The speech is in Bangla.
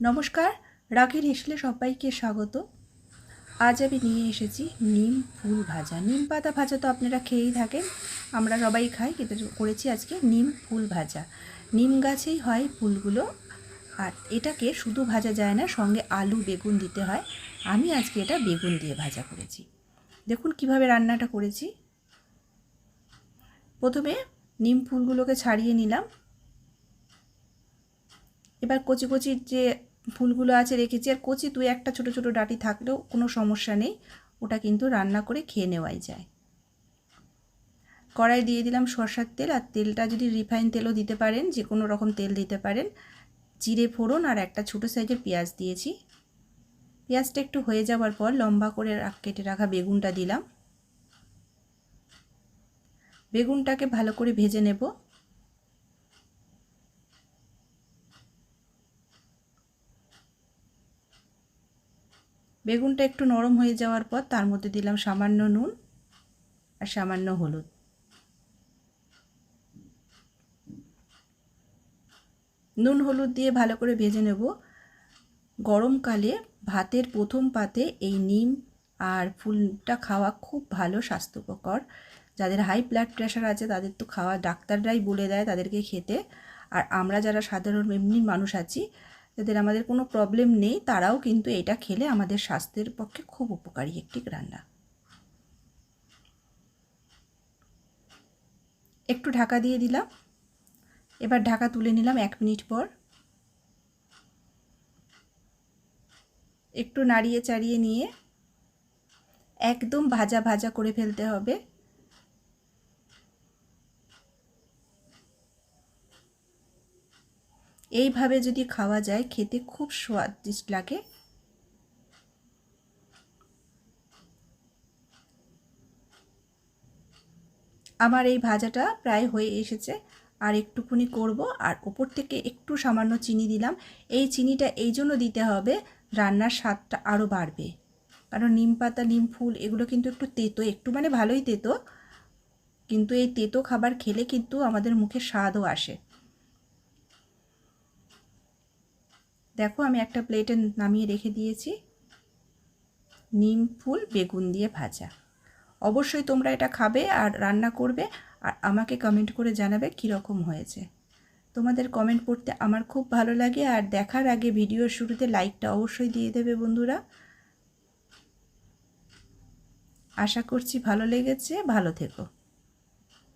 নমস্কার রাগের হেসলে সবাইকে স্বাগত। আজ আমি নিয়ে এসেছি নিম ফুল ভাজা। নিম পাতা ভাজা তো আপনারা খেয়েই থাকেন, আমরা সবাই খাই, কিন্তু করেছি আজকে নিম ফুল ভাজা। নিম গাছেই হয় ফুলগুলো, আর এটাকে শুধু ভাজা যায় না, সঙ্গে আলু, বেগুন দিতে হয়। আমি আজকে এটা বেগুন দিয়ে ভাজা করেছি। দেখুন কীভাবে রান্নাটা করেছি। প্রথমে নিম ফুলগুলোকে ছাড়িয়ে নিলাম। এবার কচি কচি যে ফুলগুলো আছে রেখেছি, আর কচি দুই একটা ছোট ছোট ডাটি থাকলেও কোনো সমস্যা নেই, ওটা কিন্তু রান্না করে খেয়ে নেওয়াই যায়। কড়াই দিয়ে দিলাম সরষার তেল, আর তেলটা যদি রিফাইন তেলও দিতে পারেন, যে কোনো রকম তেল দিতে পারেন, জিরে ফোড়ন আর একটা ছোটো সাইজের পেঁয়াজ দিয়েছি। পেঁয়াজটা একটু হয়ে যাওয়ার পর লম্বা করে কেটে রাখা বেগুনটা দিলাম। বেগুনটাকে ভালো করে ভেজে নেব। বেগুনটা একটু নরম হয়ে যাওয়ার পর তার মধ্যে দিলাম সামান্য নুন আর সামান্য হলুদ। নুন হলুদ দিয়ে ভালো করে ভেজে নেব। গরমকালে ভাতের প্রথম পাতে এই নিম আর ফুলটা খাওয়া খুব ভালো স্বাস্থ্যকর। যাদের হাই ব্লাড প্রেশার আছে তাদের তো খাওয়া ডাক্তাররাই বলে দেয় তাদেরকে খেতে। আর আমরা যারা সাধারণ এমনি মানুষ আছি যাদের আমাদের কোনো প্রবলেম নেই, তারাও কিন্তু এটা খেলে আমাদের স্বাস্থ্যের পক্ষে খুব উপকারী একটি রান্না। একটু ঢাকা দিয়ে দিলাম। এবার ঢাকা তুলে নিলাম এক মিনিট পর। একটু নাড়িয়ে চাড়িয়ে নিয়ে একদম ভাজা ভাজা করে ফেলতে হবে। এইভাবে যদি খাওয়া যায়, খেতে খুব স্বাদিষ্ট লাগে। আমার এই ভাজাটা প্রায় হয়ে এসেছে। আর একটুকুনি করব। আর ওপর থেকে একটু সামান্য চিনি দিলাম। এই চিনিটা এই জন্য দিতে হবে, রান্নার স্বাদটা আরও বাড়বে। কারণ নিম পাতা, নিম ফুল, এগুলো কিন্তু একটু তেতো, একটু মানে ভালোই তেতো। কিন্তু এই তেতো খাবার খেলে কিন্তু আমাদের মুখে স্বাদও আসে। দেখো আমি একটা প্লেটে নামিয়ে রেখে দিয়েছি। নিম, ফুল, বেগুন দিয়ে ভাজা। অবশ্যই তোমরা এটা খাবে আর রান্না করবে আর আমাকে কমেন্ট করে জানাবে কীরকম হয়েছে। তোমাদের কমেন্ট পড়তে আমার খুব ভালো লাগে আর দেখার আগে ভিডিওর শুরুতে লাইকটা অবশ্যই দিয়ে দেবে বন্ধুরা। আশা করছি ভালো লেগেছে, ভালো থেকো।